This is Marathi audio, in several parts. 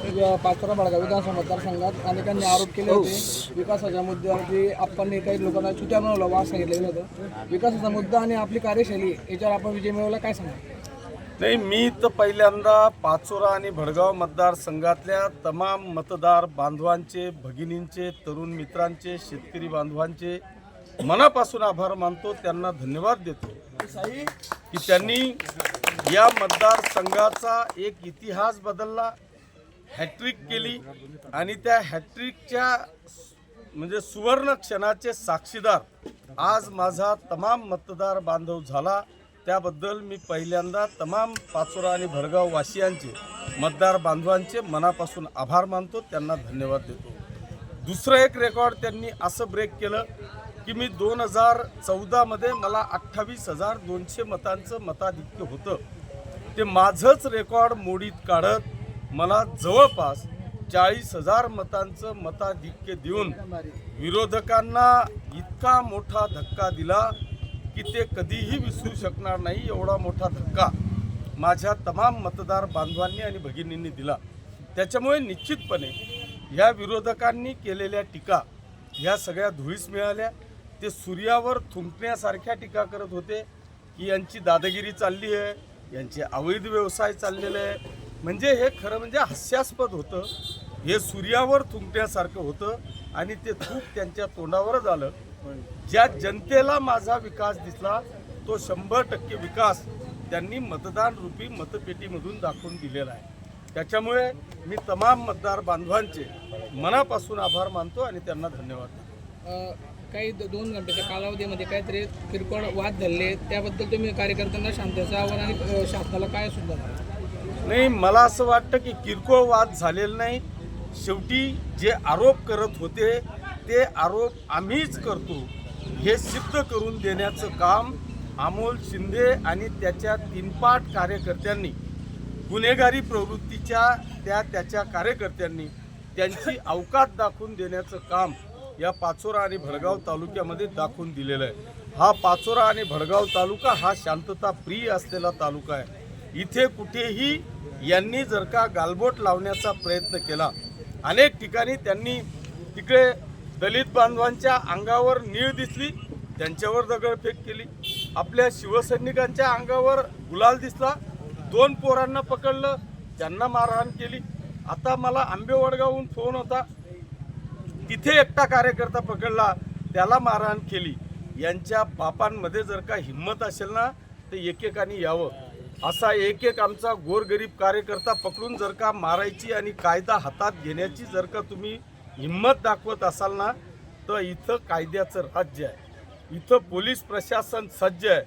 पाचोरा बडगाव विधानसभा मतदारसंघात अनेकांनी आरोप केले होते. विकासाच्या मुद्द्यावरती आपण काही लोकांना छुट्या बनवलं वाद सांगितलेलं होतं विकासाचा मुद्दा आणि आपली कार्यशैली याच्यावर आपण विजय मिळवला काय सांगा नाही मी तर पहिल्यांदा पाचोरा आणि भडगाव मतदारसंघातल्या तमाम मतदार बांधवांचे भगिनींचे तरुण मित्रांचे शेतकरी बांधवांचे मनापासून आभार मानतो. त्यांना धन्यवाद देतो. की त्यांनी या मतदारसंघाचा एक इतिहास बदलला हॅट्रिक केली आणि त्या हॅट्रिकच्या म्हणजे सुवर्ण क्षणाचे साक्षीदार आज माझा तमाम मतदार बांधव झाला. त्याबद्दल मी पहिल्यांदा तमाम पाचोरा आणि भरगाव वासियांचे मतदार बांधवांचे मनापासून आभार मानतो. त्यांना धन्यवाद देतो. दुसरं एक रेकॉर्ड त्यांनी असं ब्रेक केलं की मी दोन हजार चौदामध्ये मला अठ्ठावीस हजार दोनशे मतांचं मताधिक्य होतं. ते माझंच रेकॉर्ड मोडीत काढत मला जवळपास चाळीस हजार मतांचं मताधिक्य देऊन विरोधकांना इतका मोठा धक्का दिला की ते कधीही विसरू शकणार नाही एवढा मोठा धक्का माझ्या तमाम मतदार बांधवांनी आणि भगिनींनी दिला. त्याच्यामुळे निश्चितपणे ह्या विरोधकांनी केलेल्या टीका ह्या सगळ्या धुळीस मिळाल्या. ते सूर्यावर थुंकण्यासारख्या टीका करत होते की यांची दादागिरी चालली आहे यांचे अवैध व्यवसाय चाललेले आहे. म्हणजे हे खरं म्हणजे हास्यास्पद होतं. हे सूर्यावर थुंकण्यासारखं होतं आणि ते थूक त्यांच्या तोंडावरच आलं. ज्या जनतेला माझा विकास दिसला तो शंभर टक्के विकास त्यांनी मतदान रूपी मतपेटीमधून दाखवून दिलेला आहे. त्याच्यामुळे मी तमाम मतदार बांधवांचे मनापासून आभार मानतो आणि त्यांना धन्यवाद देतो. काही दोन घंट्याच्या कालावधीमध्ये काहीतरी किरकोळ वाद झाले त्याबद्दल तुम्ही कार्यकर्त्यांना शांततेचं आव्हान आणि शासनाला काय सुद्धा नाही मला असं वाटतं की किरकोळ वाद झालेला नाही. शेवटी जे आरोप करत होते ते आरोप आम्हीच करतो. हे सिद्ध करून देण्याचं काम अमोल शिंदे आणि त्याच्या तीनपाट कार्यकर्त्यांनी गुन्हेगारी प्रवृत्तीच्या त्या त्याच्या कार्यकर्त्यांनी त्यांची अवकात दाखवून देण्याचं काम या पाचोरा आणि भडगाव तालुक्यामध्ये दाखवून दिलेला आहे. हा पाचोरा आणि भडगाव तालुका हा शांतता प्रिय असलेला तालुका आहे. इथे कुठेही यांनी जर का गालबोट लावण्याचा प्रयत्न केला अनेक ठिकाणी त्यांनी तिकडे दलित बांधवांच्या अंगावर नीळ दिसली त्यांच्यावर दगडफेक केली. आपल्या शिवसैनिकांच्या अंगावर गुलाल दिसला दोन पोरांना पकडलं त्यांना मारहाण केली. आता मला आंबेवडगावहून फोन होता. तिथे एकटा कार्यकर्ता पकडला त्याला मारहाण केली. यांच्या बापांमध्ये जर का हिंमत असेल ना तर एकेकाने यावं. असा एक एक आमचा गोरगरीब कार्यकर्ता पकडून जर का मारायची आणि कायदा हातात घेण्याची जर का तुम्ही हिंमत दाखवत असाल ना तर इथं कायद्याचं राज्य आहे. इथं पोलीस प्रशासन सज्ज आहे.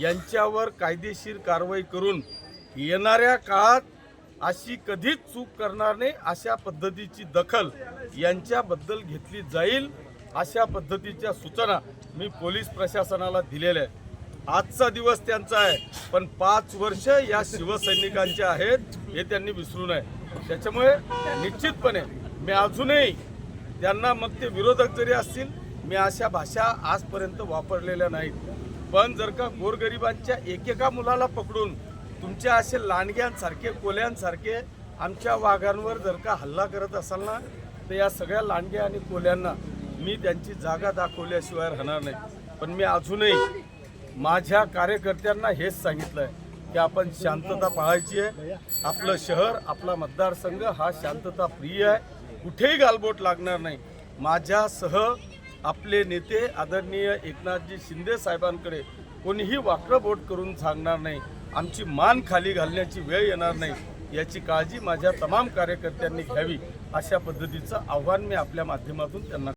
यांच्यावर कायदेशीर कारवाई करून येणाऱ्या काळात अशी कधीच चूक करणार नाही अशा पद्धतीची दखल यांच्याबद्दल घेतली जाईल अशा पद्धतीच्या सूचना मी पोलीस प्रशासनाला दिलेल्या आहे आजचा दिवस त्यांचा आहे पण पाच वर्ष या शिवसैनिकांचे आहेत हे त्यांनी विसरू नये. त्याच्यामुळे निश्चितपणे मी अजूनही त्यांना मग ते विरोधक जरी असतील मी अशा भाषा आजपर्यंत वापरलेल्या नाहीत. पण जर का गोरगरिबांच्या एकेका मुलाला पकडून तुमच्या असे लांडग्यांसारखे कोल्यांसारखे आमच्या वाघांवर जर का हल्ला करत असाल ना तर या सगळ्या लांडग्या आणि कोल्यांना मी त्यांची जागा दाखवल्याशिवाय राहणार नाही. पण मी अजूनही माझ्या कार्यकर्त्यांना हेच सांगितलं आहे की आपण शांतता पाळायची आहे. आपलं शहर आपला मतदारसंघ हा शांतता प्रिय आहे. कुठेही गालबोट लागणार नाही. माझ्यासह आपले नेते आदरणीय एकनाथजी शिंदे साहेबांकडे कोणीही वाकडं बोट करून सांगणार नाही. आमची मान खाली घालण्याची वेळ येणार नाही. याची काळजी माझ्या तमाम कार्यकर्त्यांनी घ्यावी अशा पद्धतीचं आव्हान मी आपल्या माध्यमातून त्यांना